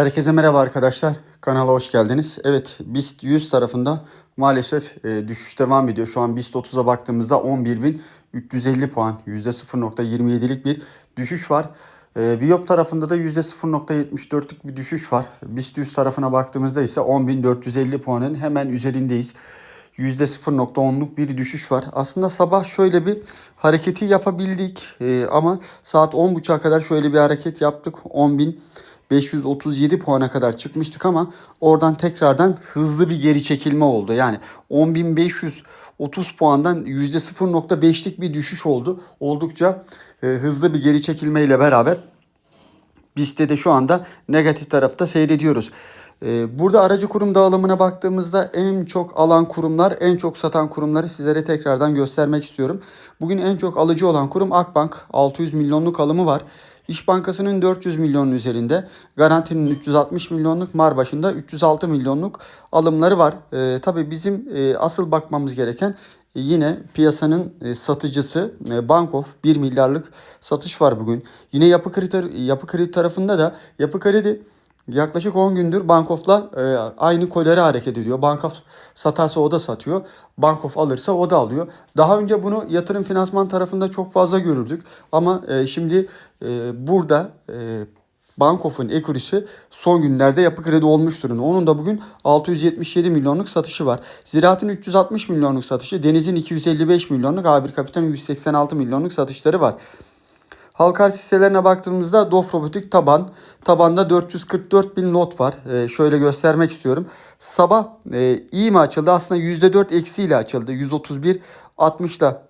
Herkese merhaba arkadaşlar. Kanala hoş geldiniz. Evet BIST 100 tarafında maalesef e, düşüş devam ediyor. Şu an BIST 30'a baktığımızda 11.350 puan %0.27'lik bir düşüş var. E, Viyop tarafında da %0.74'lük bir düşüş var. BIST 100 tarafına baktığımızda ise 10.450 puanın hemen üzerindeyiz. %0.10'luk bir düşüş var. Aslında sabah şöyle bir hareketi yapabildik Ee, ama saat 10.30'a kadar şöyle bir hareket yaptık. 10.537 puana kadar çıkmıştık ama oradan tekrardan hızlı bir geri çekilme oldu. Yani 10.530 puandan %0.5'lik bir düşüş oldu. Oldukça e, hızlı bir geri çekilmeyle beraber BIST'te de şu anda negatif tarafta seyrediyoruz. Ee, Burada aracı kurum dağılımına baktığımızda en çok alan kurumlar, en çok satan kurumları sizlere tekrardan göstermek istiyorum. Bugün en çok alıcı olan kurum Akbank. 600 milyonluk alımı var. İş Bankası'nın 400 milyonun üzerinde. Garantinin 360 milyonluk, Marbaş'ın da 306 milyonluk alımları var. Ee, tabii bizim e, asıl bakmamız gereken Yine piyasanın e, satıcısı e, Bankof 1 milyarlık satış var bugün. Yine yapı kredi, yapı kredi tarafında da yapı kredi yaklaşık 10 gündür Bankof'la e, aynı kolere hareket ediyor. Bankof satarsa o da satıyor. Bankof alırsa o da alıyor. Daha önce bunu yatırım finansman tarafında çok fazla görürdük. Ama e, şimdi e, burada e, Bankof'un ekurisi son günlerde yapı kredi olmuş durumda. Onun da bugün 677 milyonluk satışı var. Ziraat'ın 360 milyonluk satışı, Deniz'in 255 milyonluk, A1 Kapital'in 186 milyonluk satışları var. Halka arz hisselerine baktığımızda Dof Robotik taban. Tabanda 444 bin lot var. Ee, şöyle göstermek istiyorum. Sabah e, iyi mi açıldı? Aslında %4 eksiyle açıldı. 131 60'da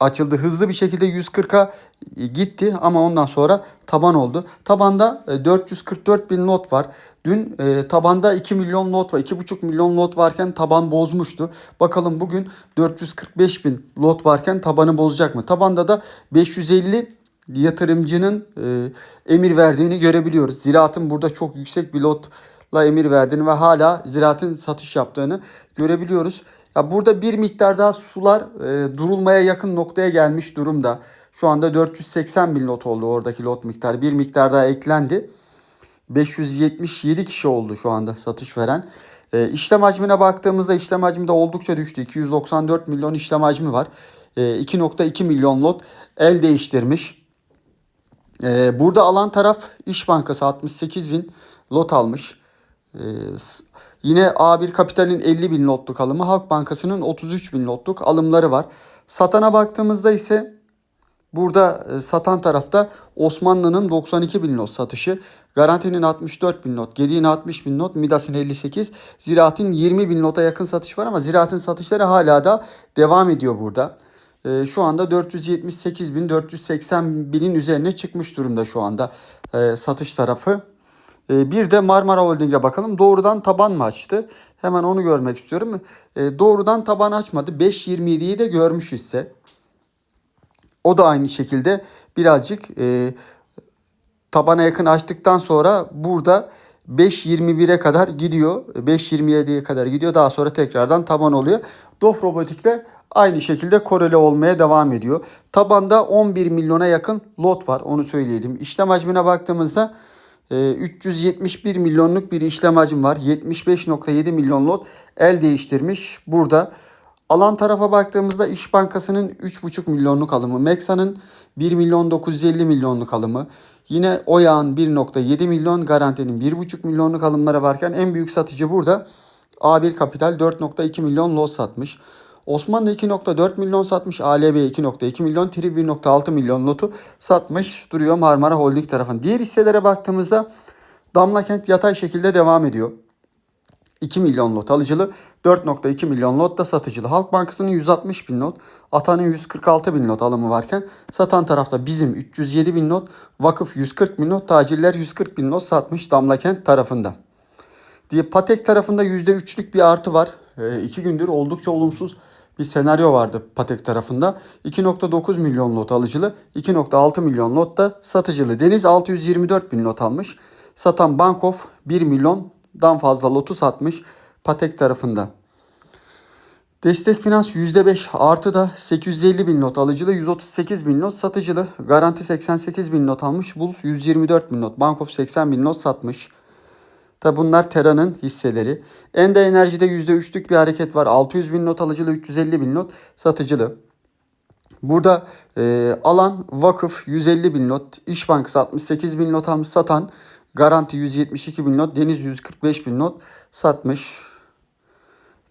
açıldı. Hızlı bir şekilde 140'a gitti ama ondan sonra taban oldu. Tabanda e, 444 bin lot var. Dün e, tabanda 2 milyon lot var. 2,5 milyon lot varken taban bozmuştu. Bakalım bugün 445 bin lot varken tabanı bozacak mı? Tabanda da 550 yatırımcının e, emir verdiğini görebiliyoruz. Ziraatın burada çok yüksek bir lotla emir verdiğini ve hala ziraatın satış yaptığını görebiliyoruz. Ya burada bir miktar daha sular e, durulmaya yakın noktaya gelmiş durumda. Şu anda 480 bin lot oldu oradaki lot miktarı. Bir miktar daha eklendi. 577 kişi oldu şu anda satış veren. E, işlem hacmine baktığımızda işlem hacmi de oldukça düştü. 294 milyon işlem hacmi var. E, 2.2 milyon lot el değiştirmiş. E, burada alan taraf İş Bankası 68 bin lot almış. Ee, yine A1 Kapital'in 50 bin lotluk alımı, Halk Bankası'nın 33 bin lotluk alımları var. Satana baktığımızda ise burada e, satan tarafta Osmanlı'nın 92 bin lot satışı, Garanti'nin 64 bin lot, Gedi'nin 60 bin lot, Midas'ın 58, Ziraat'in 20 bin lota yakın satış var ama Ziraat'ın satışları hala da devam ediyor burada. Ee, şu anda 478 bin 480 binin üzerine çıkmış durumda şu anda e, satış tarafı. Ee, Bir de Marmara Holding'e bakalım. Doğrudan taban mı açtı? Hemen onu görmek istiyorum. Ee, Doğrudan taban açmadı. 5.27'yi de görmüş hisse. O da aynı şekilde birazcık e, tabana yakın açtıktan sonra burada 5.21'e kadar gidiyor. 5.27'ye kadar gidiyor. Daha sonra tekrardan taban oluyor. Dof Robotik'te aynı şekilde korele olmaya devam ediyor. Tabanda 11 milyona yakın lot var. Onu söyleyelim. İşlem hacmine baktığımızda e, 371 milyonluk bir işlem hacmi var. 75.7 milyon lot el değiştirmiş. Burada Alan tarafa baktığımızda İş Bankası'nın 3,5 milyonluk alımı, Meksa'nın 1 milyon 950 milyonluk alımı, yine Oyağ'ın 1.7 milyon, Garanti'nin 1,5 milyonluk alımları varken en büyük satıcı burada A1 Kapital 4.2 milyon lot satmış. Osmanlı 2.4 milyon satmış, ALB 2.2 milyon, TRI 1.6 milyon lotu satmış duruyor Marmara Holding tarafından. Diğer hisselere baktığımızda Damla Kent yatay şekilde devam ediyor. 2 milyon lot alıcılı, 4.2 milyon lot da satıcılı. Halk Bankası'nın 160 bin lot, Atan'ın 146 bin lot alımı varken satan tarafta bizim 307 bin lot, Vakıf 140 bin lot, tacirler 140 bin lot satmış Damlakent tarafında. Diye Patek tarafında %3'lük bir artı var. 2 gündür oldukça olumsuz bir senaryo vardı Patek tarafında. 2.9 milyon lot alıcılı, 2.6 milyon lot da satıcılı. Deniz 624 bin lot almış. Satan Bankof 1 milyondan fazla lotu satmış Patek tarafında. Destek Finans %5 artı da 850 bin not alıcılı 138 bin not satıcılı. Garanti 88 bin not almış. Bulus 124 bin not. Bankof 80 bin not satmış. Tabi bunlar Tera'nın hisseleri. Ende Enerji'de %3'lük bir hareket var. 600 bin not alıcılı 350 bin not satıcılı. Burada e, alan vakıf 150 bin lot, İş Bankası 68 bin lot almış satan, Garanti 172 bin lot, Deniz 145 bin lot satmış.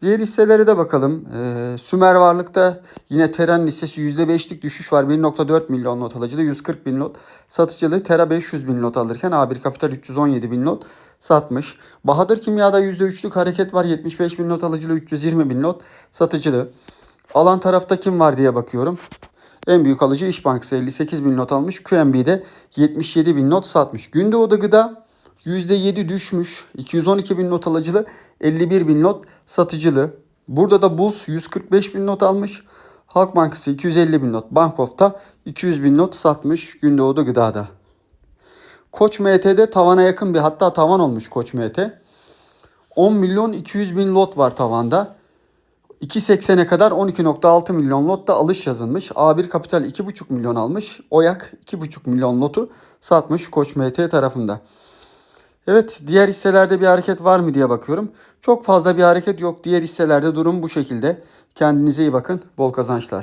Diğer hisselere de bakalım. E, Sümer Varlık'ta yine Tera'nın hissesi %5'lik düşüş var. 1.4 milyon not alıcılı 140 bin lot satıcılı. Tera 500 bin lot alırken A1 Kapital 317 bin lot satmış. Bahadır Kimya'da %3'lük hareket var. 75 bin not alıcılı 320 bin lot satıcılı. Alan tarafta kim var diye bakıyorum. En büyük alıcı İş Bankası 58 bin not almış. QNB'de 77 bin not satmış. Gündoğdu Gıda %7 düşmüş. 212 bin not alıcılı 51 bin not satıcılı. Burada da Bulls 145 bin not almış. Halk Bankası 250 bin not. Bankof'ta 200 bin not satmış Gündoğdu Gıda'da. Koç MT'de tavana yakın bir hatta tavan olmuş Koç MT. 10 milyon 200 bin lot var tavanda. 2.80'e kadar 12.6 milyon lotta alış yazılmış. A1 Kapital 2.5 milyon almış. Oyak 2.5 milyon lotu satmış Koç MT tarafında. Evet diğer hisselerde bir hareket var mı diye bakıyorum. Çok fazla bir hareket yok. Diğer hisselerde durum bu şekilde. Kendinize iyi bakın. Bol kazançlar.